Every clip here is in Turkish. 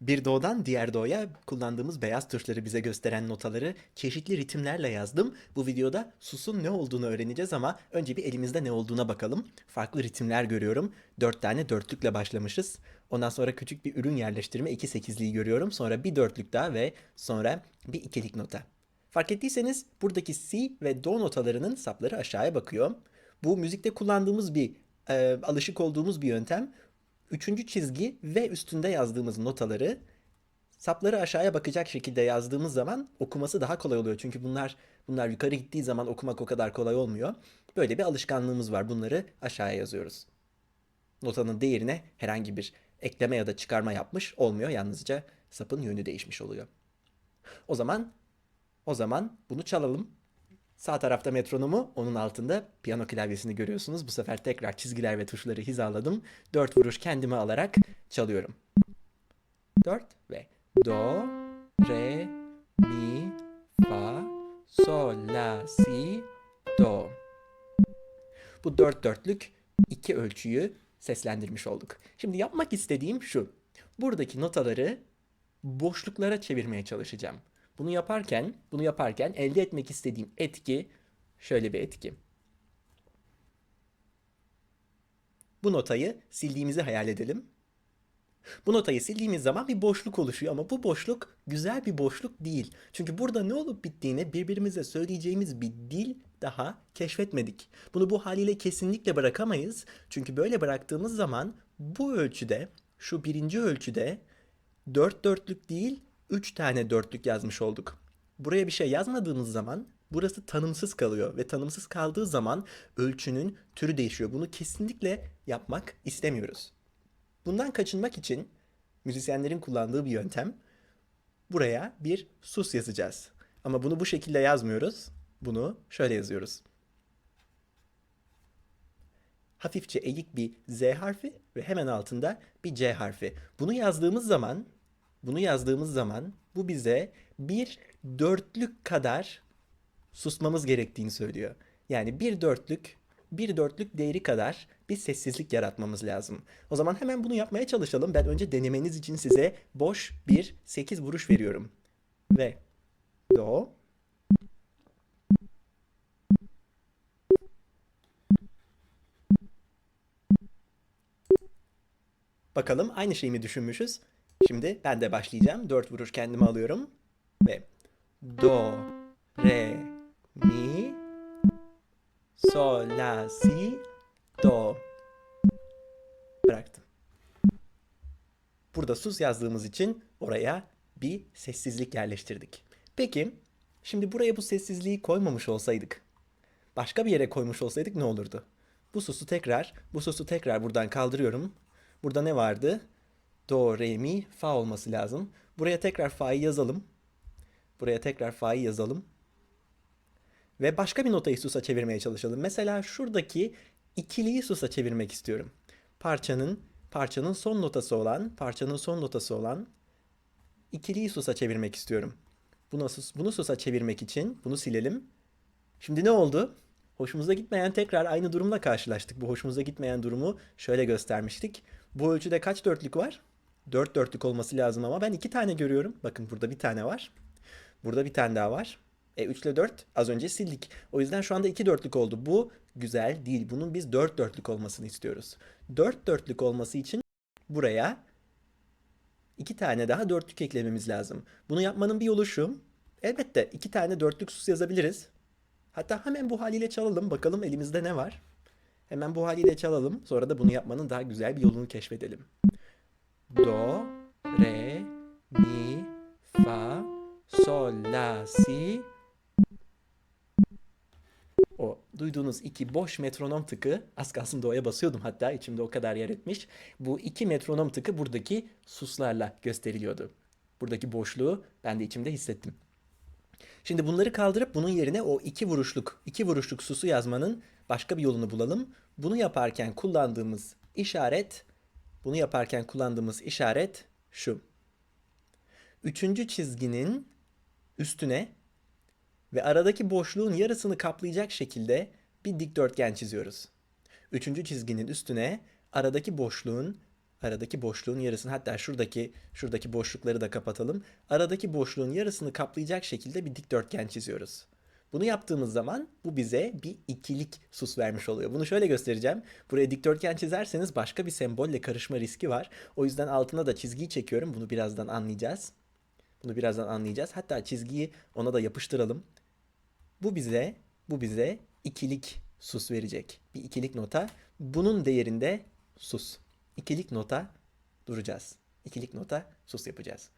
Bir doğudan diğer doğuya kullandığımız beyaz tuşları bize gösteren notaları çeşitli ritimlerle yazdım. Bu videoda susun ne olduğunu öğreneceğiz ama önce bir elimizde ne olduğuna bakalım. Farklı ritimler görüyorum. Dört tane dörtlükle başlamışız. Ondan sonra küçük bir ürün yerleştirme iki sekizliği görüyorum. Sonra bir dörtlük daha ve sonra bir ikilik nota. Fark ettiyseniz buradaki si ve do notalarının sapları aşağıya bakıyor. Bu müzikte kullandığımız bir e, alışık olduğumuz bir yöntem. Üçüncü çizgi ve üstünde yazdığımız notaları sapları aşağıya bakacak şekilde yazdığımız zaman okuması daha kolay oluyor. Çünkü bunlar bunlar yukarı gittiği zaman okumak o kadar kolay olmuyor. Böyle bir alışkanlığımız var. Bunları aşağıya yazıyoruz. Notanın değerine herhangi bir ekleme ya da çıkarma yapmış olmuyor. Yalnızca sapın yönü değişmiş oluyor. O zaman o zaman bunu çalalım. Sağ tarafta metronomu, onun altında piyano klavyesini görüyorsunuz. Bu sefer tekrar çizgiler ve tuşları hizaladım. Dört vuruş kendime alarak çalıyorum. Dört ve do, re, mi, fa, sol, la, si, do. Bu dört dörtlük iki ölçüyü seslendirmiş olduk. Şimdi yapmak istediğim şu. Buradaki notaları boşluklara çevirmeye çalışacağım. Bunu yaparken, bunu yaparken elde etmek istediğim etki şöyle bir etki. Bu notayı sildiğimizi hayal edelim. Bu notayı sildiğimiz zaman bir boşluk oluşuyor ama bu boşluk güzel bir boşluk değil. Çünkü burada ne olup bittiğini birbirimize söyleyeceğimiz bir dil daha keşfetmedik. Bunu bu haliyle kesinlikle bırakamayız. Çünkü böyle bıraktığımız zaman bu ölçüde, şu birinci ölçüde dört dörtlük değil, üç tane dörtlük yazmış olduk. Buraya bir şey yazmadığımız zaman burası tanımsız kalıyor ve tanımsız kaldığı zaman ölçünün türü değişiyor. Bunu kesinlikle yapmak istemiyoruz. Bundan kaçınmak için müzisyenlerin kullandığı bir yöntem buraya bir sus yazacağız. Ama bunu bu şekilde yazmıyoruz. Bunu şöyle yazıyoruz. Hafifçe eğik bir Z harfi ve hemen altında bir C harfi. Bunu yazdığımız zaman bunu yazdığımız zaman bu bize bir dörtlük kadar susmamız gerektiğini söylüyor. Yani bir dörtlük, bir dörtlük değeri kadar bir sessizlik yaratmamız lazım. O zaman hemen bunu yapmaya çalışalım. Ben önce denemeniz için size boş bir 8 vuruş veriyorum. Ve do, Bakalım aynı şeyi mi düşünmüşüz? Şimdi ben de başlayacağım. Dört vuruş kendime alıyorum. Ve do, re, mi, sol, la, si, do. Bıraktım. Burada sus yazdığımız için oraya bir sessizlik yerleştirdik. Peki, şimdi buraya bu sessizliği koymamış olsaydık, başka bir yere koymuş olsaydık ne olurdu? Bu susu tekrar, bu susu tekrar buradan kaldırıyorum. Burada ne vardı? Do, re, mi, fa olması lazım. Buraya tekrar fa'yı yazalım. Buraya tekrar fa'yı yazalım. Ve başka bir notayı susa çevirmeye çalışalım. Mesela şuradaki ikiliyi susa çevirmek istiyorum. Parçanın parçanın son notası olan, parçanın son notası olan ikiliyi susa çevirmek istiyorum. Bunu sus, bunu susa çevirmek için bunu silelim. Şimdi ne oldu? Hoşumuza gitmeyen tekrar aynı durumla karşılaştık. Bu hoşumuza gitmeyen durumu şöyle göstermiştik. Bu ölçüde kaç dörtlük var? Dört dörtlük olması lazım ama ben iki tane görüyorum. Bakın burada bir tane var. Burada bir tane daha var. E 3 ile 4 az önce sildik. O yüzden şu anda 2 dörtlük oldu. Bu güzel değil. Bunun biz 4 dörtlük olmasını istiyoruz. 4 dörtlük olması için buraya iki tane daha dörtlük eklememiz lazım. Bunu yapmanın bir yolu şu. Elbette iki tane dörtlük sus yazabiliriz. Hatta hemen bu haliyle çalalım. Bakalım elimizde ne var. Hemen bu haliyle çalalım. Sonra da bunu yapmanın daha güzel bir yolunu keşfedelim. Do, re, mi, fa, sol, la, si. O duyduğunuz iki boş metronom tıkı az kalsın do'ya basıyordum hatta içimde o kadar yer etmiş. Bu iki metronom tıkı buradaki suslarla gösteriliyordu. Buradaki boşluğu ben de içimde hissettim. Şimdi bunları kaldırıp bunun yerine o iki vuruşluk, iki vuruşluk susu yazmanın başka bir yolunu bulalım. Bunu yaparken kullandığımız işaret, bunu yaparken kullandığımız işaret şu. Üçüncü çizginin üstüne ve aradaki boşluğun yarısını kaplayacak şekilde bir dikdörtgen çiziyoruz. Üçüncü çizginin üstüne aradaki boşluğun aradaki boşluğun yarısını hatta şuradaki şuradaki boşlukları da kapatalım. Aradaki boşluğun yarısını kaplayacak şekilde bir dikdörtgen çiziyoruz. Bunu yaptığımız zaman bu bize bir ikilik sus vermiş oluyor. Bunu şöyle göstereceğim. Buraya dikdörtgen çizerseniz başka bir sembolle karışma riski var. O yüzden altına da çizgiyi çekiyorum. Bunu birazdan anlayacağız. Bunu birazdan anlayacağız. Hatta çizgiyi ona da yapıştıralım. Bu bize bu bize ikilik sus verecek. Bir ikilik nota. Bunun değerinde sus. İkilik nota duracağız. İkilik nota sus yapacağız.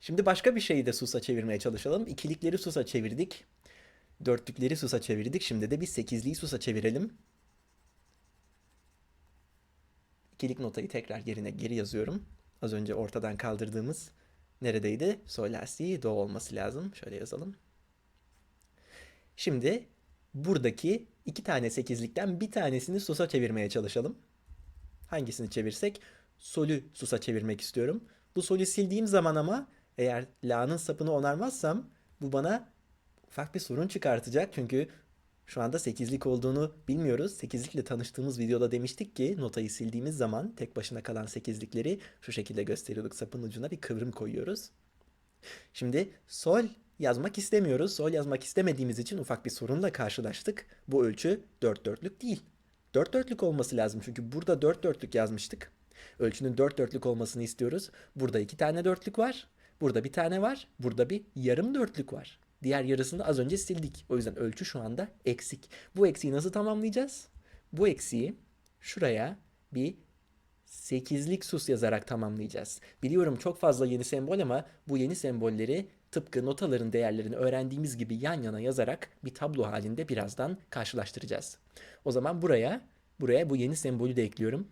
Şimdi başka bir şeyi de susa çevirmeye çalışalım. İkilikleri susa çevirdik. Dörtlükleri susa çevirdik. Şimdi de bir sekizliği susa çevirelim. İkilik notayı tekrar yerine geri yazıyorum. Az önce ortadan kaldırdığımız neredeydi? Sol la si do olması lazım. Şöyle yazalım. Şimdi buradaki iki tane sekizlikten bir tanesini susa çevirmeye çalışalım. Hangisini çevirsek solü susa çevirmek istiyorum. Bu solü sildiğim zaman ama eğer la'nın sapını onarmazsam bu bana ufak bir sorun çıkartacak. Çünkü şu anda sekizlik olduğunu bilmiyoruz. Sekizlikle tanıştığımız videoda demiştik ki notayı sildiğimiz zaman tek başına kalan sekizlikleri şu şekilde gösteriyorduk. Sapın ucuna bir kıvrım koyuyoruz. Şimdi sol yazmak istemiyoruz. Sol yazmak istemediğimiz için ufak bir sorunla karşılaştık. Bu ölçü dört dörtlük değil. Dört dörtlük olması lazım çünkü burada dört dörtlük yazmıştık. Ölçünün dört dörtlük olmasını istiyoruz. Burada iki tane dörtlük var. Burada bir tane var. Burada bir yarım dörtlük var. Diğer yarısını az önce sildik. O yüzden ölçü şu anda eksik. Bu eksiği nasıl tamamlayacağız? Bu eksiği şuraya bir sekizlik sus yazarak tamamlayacağız. Biliyorum çok fazla yeni sembol ama bu yeni sembolleri tıpkı notaların değerlerini öğrendiğimiz gibi yan yana yazarak bir tablo halinde birazdan karşılaştıracağız. O zaman buraya buraya bu yeni sembolü de ekliyorum.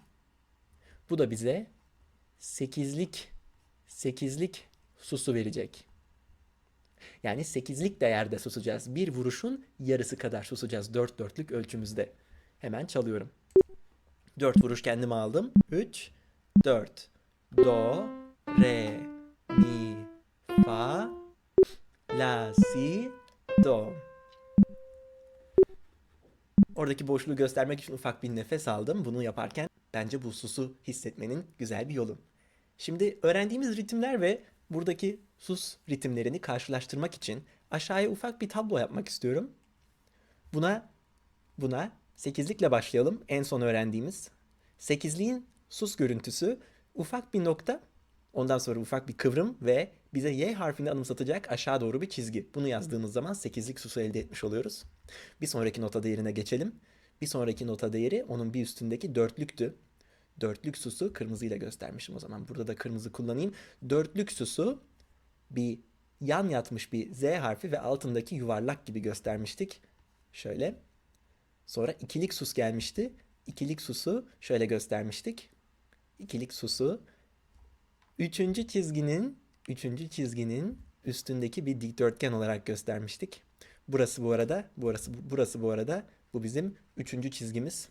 Bu da bize sekizlik sekizlik susu verecek. Yani sekizlik değerde susacağız. Bir vuruşun yarısı kadar susacağız dört dörtlük ölçümüzde. Hemen çalıyorum. Dört vuruş kendime aldım. Üç, dört. Do, re, mi, fa, la, si, do. Oradaki boşluğu göstermek için ufak bir nefes aldım. Bunu yaparken bence bu susu hissetmenin güzel bir yolu. Şimdi öğrendiğimiz ritimler ve buradaki sus ritimlerini karşılaştırmak için aşağıya ufak bir tablo yapmak istiyorum. Buna buna sekizlikle başlayalım. En son öğrendiğimiz. Sekizliğin sus görüntüsü ufak bir nokta, ondan sonra ufak bir kıvrım ve bize Y harfini anımsatacak aşağı doğru bir çizgi. Bunu yazdığımız zaman sekizlik susu elde etmiş oluyoruz. Bir sonraki nota değerine geçelim. Bir sonraki nota değeri onun bir üstündeki dörtlüktü. Dörtlük susu kırmızıyla göstermişim o zaman. Burada da kırmızı kullanayım. Dörtlük susu bir yan yatmış bir Z harfi ve altındaki yuvarlak gibi göstermiştik. Şöyle. Sonra ikilik sus gelmişti. İkilik susu şöyle göstermiştik. İkilik susu üçüncü çizginin üçüncü çizginin üstündeki bir dikdörtgen olarak göstermiştik. Burası bu arada, burası burası bu arada bu bizim üçüncü çizgimiz.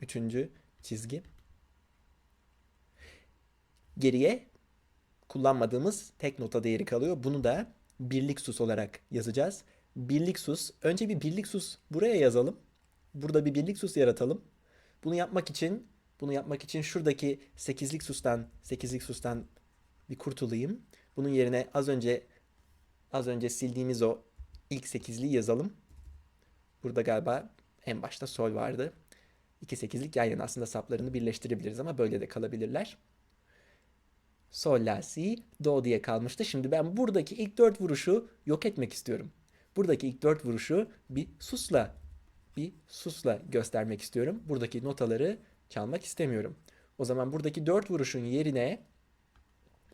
Üçüncü çizgi. Geriye kullanmadığımız tek nota değeri kalıyor. Bunu da birlik sus olarak yazacağız. Birlik sus. Önce bir birlik sus buraya yazalım. Burada bir birlik sus yaratalım. Bunu yapmak için bunu yapmak için şuradaki sekizlik sustan sekizlik sustan bir kurtulayım. Bunun yerine az önce az önce sildiğimiz o ilk sekizliği yazalım. Burada galiba en başta sol vardı. İki sekizlik yan yana aslında saplarını birleştirebiliriz ama böyle de kalabilirler. Sol, la, si, do diye kalmıştı. Şimdi ben buradaki ilk dört vuruşu yok etmek istiyorum. Buradaki ilk dört vuruşu bir susla, bir susla göstermek istiyorum. Buradaki notaları çalmak istemiyorum. O zaman buradaki dört vuruşun yerine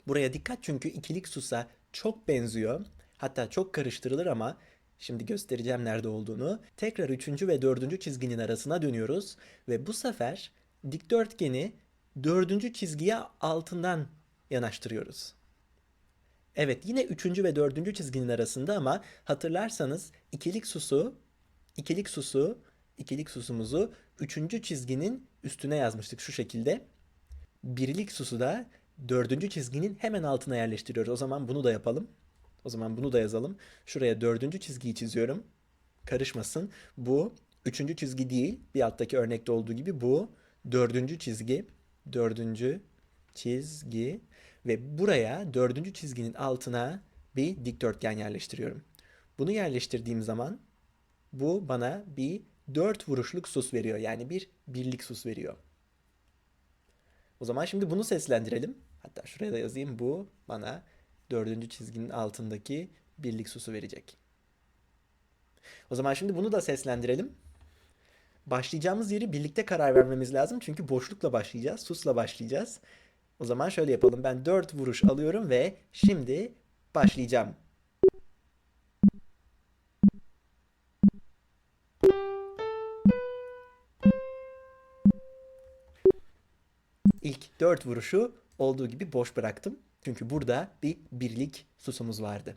buraya dikkat çünkü ikilik susa çok benziyor. Hatta çok karıştırılır ama şimdi göstereceğim nerede olduğunu. Tekrar üçüncü ve dördüncü çizginin arasına dönüyoruz ve bu sefer dikdörtgeni dördüncü çizgiye altından yanaştırıyoruz. Evet yine üçüncü ve dördüncü çizginin arasında ama hatırlarsanız ikilik susu, ikilik susu, ikilik susumuzu üçüncü çizginin üstüne yazmıştık şu şekilde. Birlik susu da dördüncü çizginin hemen altına yerleştiriyoruz. O zaman bunu da yapalım. O zaman bunu da yazalım. Şuraya dördüncü çizgiyi çiziyorum. Karışmasın. Bu üçüncü çizgi değil. Bir alttaki örnekte olduğu gibi bu dördüncü çizgi. dördüncü çizgi ve buraya dördüncü çizginin altına bir dikdörtgen yerleştiriyorum. Bunu yerleştirdiğim zaman bu bana bir dört vuruşluk sus veriyor. Yani bir birlik sus veriyor. O zaman şimdi bunu seslendirelim. Hatta şuraya da yazayım. Bu bana dördüncü çizginin altındaki birlik susu verecek. O zaman şimdi bunu da seslendirelim. Başlayacağımız yeri birlikte karar vermemiz lazım. Çünkü boşlukla başlayacağız. Susla başlayacağız. O zaman şöyle yapalım. Ben 4 vuruş alıyorum ve şimdi başlayacağım. İlk 4 vuruşu olduğu gibi boş bıraktım. Çünkü burada bir birlik susumuz vardı.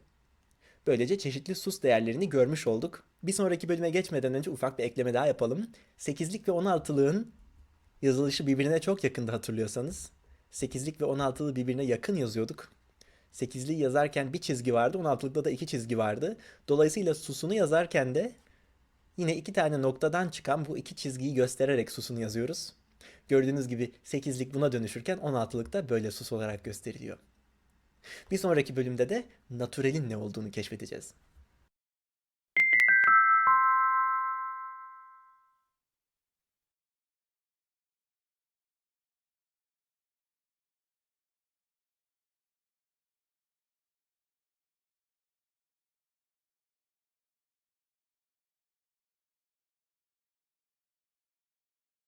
Böylece çeşitli sus değerlerini görmüş olduk. Bir sonraki bölüme geçmeden önce ufak bir ekleme daha yapalım. 8'lik ve 16'lığın yazılışı birbirine çok yakında hatırlıyorsanız. 8'lik ve 16'lı birbirine yakın yazıyorduk. 8'liği yazarken bir çizgi vardı, 16'lıkta da iki çizgi vardı. Dolayısıyla susunu yazarken de yine iki tane noktadan çıkan bu iki çizgiyi göstererek susunu yazıyoruz. Gördüğünüz gibi 8'lik buna dönüşürken 16'lık da böyle sus olarak gösteriliyor. Bir sonraki bölümde de natürelin ne olduğunu keşfedeceğiz.